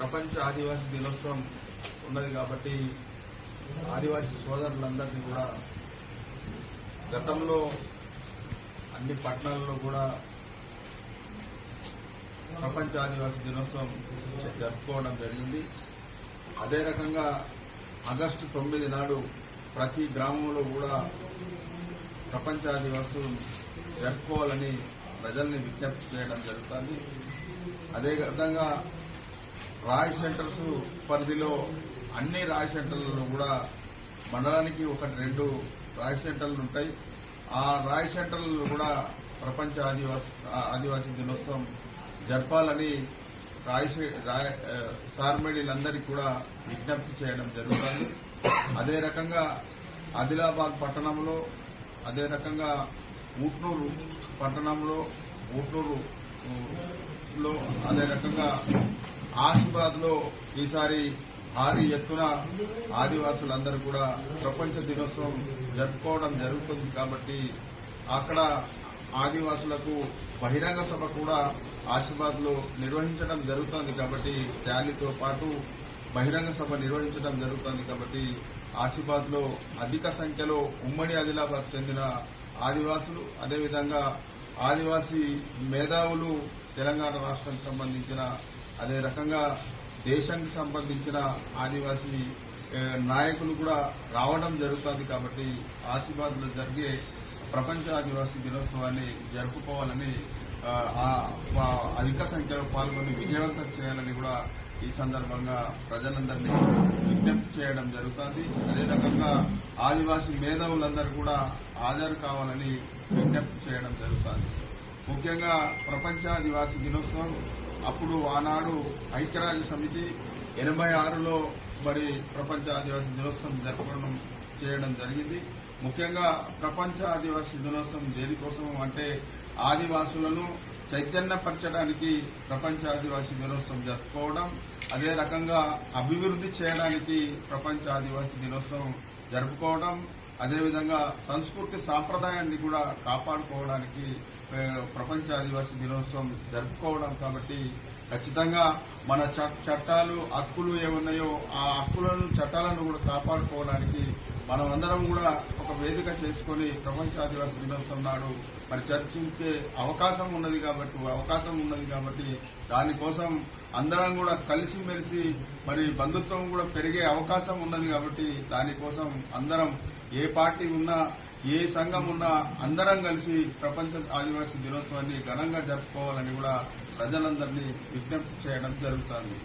ప్రపంచ ఆదివాసీ దినోత్సవం ఉన్నది కాబట్టి ఆదివాసీ సోదరులందరినీ కూడా గతంలో అన్ని పట్టణాల్లో కూడా ప్రపంచ ఆదివాసీ దినోత్సవం జరుపుకోవడం జరిగింది. అదే రకంగా ఆగస్టు తొమ్మిది నాడు ప్రతి గ్రామంలో కూడా ప్రపంచ ఆదివాసులు జరుపుకోవాలని ప్రజల్ని విజ్ఞప్తి చేయడం జరుగుతుంది. అదే విధంగా రాయ్ సెంటర్స్ పరిధిలో అన్ని రాయ్ సెంటర్లను కూడా మండలానికి ఒకటి రెండు రాయ్ సెంటర్లు ఉంటాయి. ఆ రాయ్ సెంటర్లు కూడా ప్రపంచ ఆదివాసి ఆదివాసీ దినోత్సవం జరపాలని రాయ్ సార్మేడీలందరికీ కూడా విజ్ఞప్తి చేయడం జరుగుతుంది. అదే రకంగా ఆదిలాబాద్ పట్టణంలో అదే రకంగా ఊట్నూరు పట్టణంలో ఊట్నూరు లో అదే రకంగా ఆసిఫాబాద్లో ఈసారి భారీ ఎత్తున ఆదివాసులందరూ కూడా ప్రపంచ దినోత్సవం జరుపుకోవడం జరుగుతుంది కాబట్టి అక్కడ ఆదివాసులకు బహిరంగ సభ కూడా ఆసిఫాబాద్లో నిర్వహించడం జరుగుతుంది కాబట్టి ర్యాలీతో పాటు బహిరంగ సభ నిర్వహించడం జరుగుతుంది కాబట్టి ఆసిఫాబాద్లో అధిక సంఖ్యలో ఉమ్మడి ఆదిలాబాద్ చెందిన ఆదివాసులు అదేవిధంగా ఆదివాసీ మేధావులు తెలంగాణ రాష్ట్రానికి సంబంధించిన అదే రకంగా దేశానికి సంబంధించిన ఆదివాసీ నాయకులు కూడా రావడం జరుగుతుంది కాబట్టి ఆసిఫాబాద్లో జరిగే ప్రపంచ ఆదివాసీ దినోత్సవాన్ని జరుపుకోవాలని ఆ, అధిక సంఖ్యలో పాల్గొని విజయవంతం చేయాలని కూడా ఈ సందర్భంగా ప్రజలందరినీ విజ్ఞప్తి చేయడం జరుగుతుంది. అదే రకంగా ఆదివాసీ మేధావులందరూ కూడా హాజరు కావాలని విజ్ఞప్తి చేయడం జరుగుతుంది. ముఖ్యంగా ప్రపంచ ఆదివాసీ దినోత్సవం అప్పుడు ఆనాడు ఐక్యరాజ్య సమితి ఎనభై ఆరులో మరి ప్రపంచ ఆదివాసీ దినోత్సవం జరపడం చేయడం జరిగింది. ముఖ్యంగా ప్రపంచ ఆదివాసీ దినోత్సవం దేనికోసం అంటే ఆదివాసులను చైతన్యపరచడానికి ప్రపంచ ఆదివాసీ దినోత్సవం జరుపుకోవడం అదే రకంగా అభివృద్ధి చేయడానికి ప్రపంచ ఆదివాసీ దినోత్సవం జరుపుకోవడం అదేవిధంగా సంస్కృతి సాంప్రదాయాన్ని కూడా కాపాడుకోవడానికి ప్రపంచ ఆదివాసీ దినోత్సవం జరుపుకోవడం కాబట్టి ఖచ్చితంగా మన చ- చట్టాలు హక్కులు ఏమున్నాయో ఆ హక్కులను చట్టాలను కూడా కాపాడుకోవడానికి మనం అందరం కూడా ఒక వేదిక చేసుకొని ప్రపంచ ఆదివాసీ దినోత్సవం నాడు మరి చర్చించే అవకాశం ఉన్నది కాబట్టి అవకాశం ఉన్నది కాబట్టి దానికోసం అందరం కూడా కలిసిమెలిసి మరి బంధుత్వం కూడా పెరిగే అవకాశం ఉన్నది కాబట్టి దానికోసం అందరం ఏ పార్టీ ఉన్నా ఏ సంఘం ఉన్నా అందరం కలిసి ప్రపంచ ఆదివాసీ దినోత్సవాన్ని ఘనంగా జరుపుకోవాలని కూడా ప్రజలందరినీ విజ్ఞప్తి చేయడం జరుగుతుంది.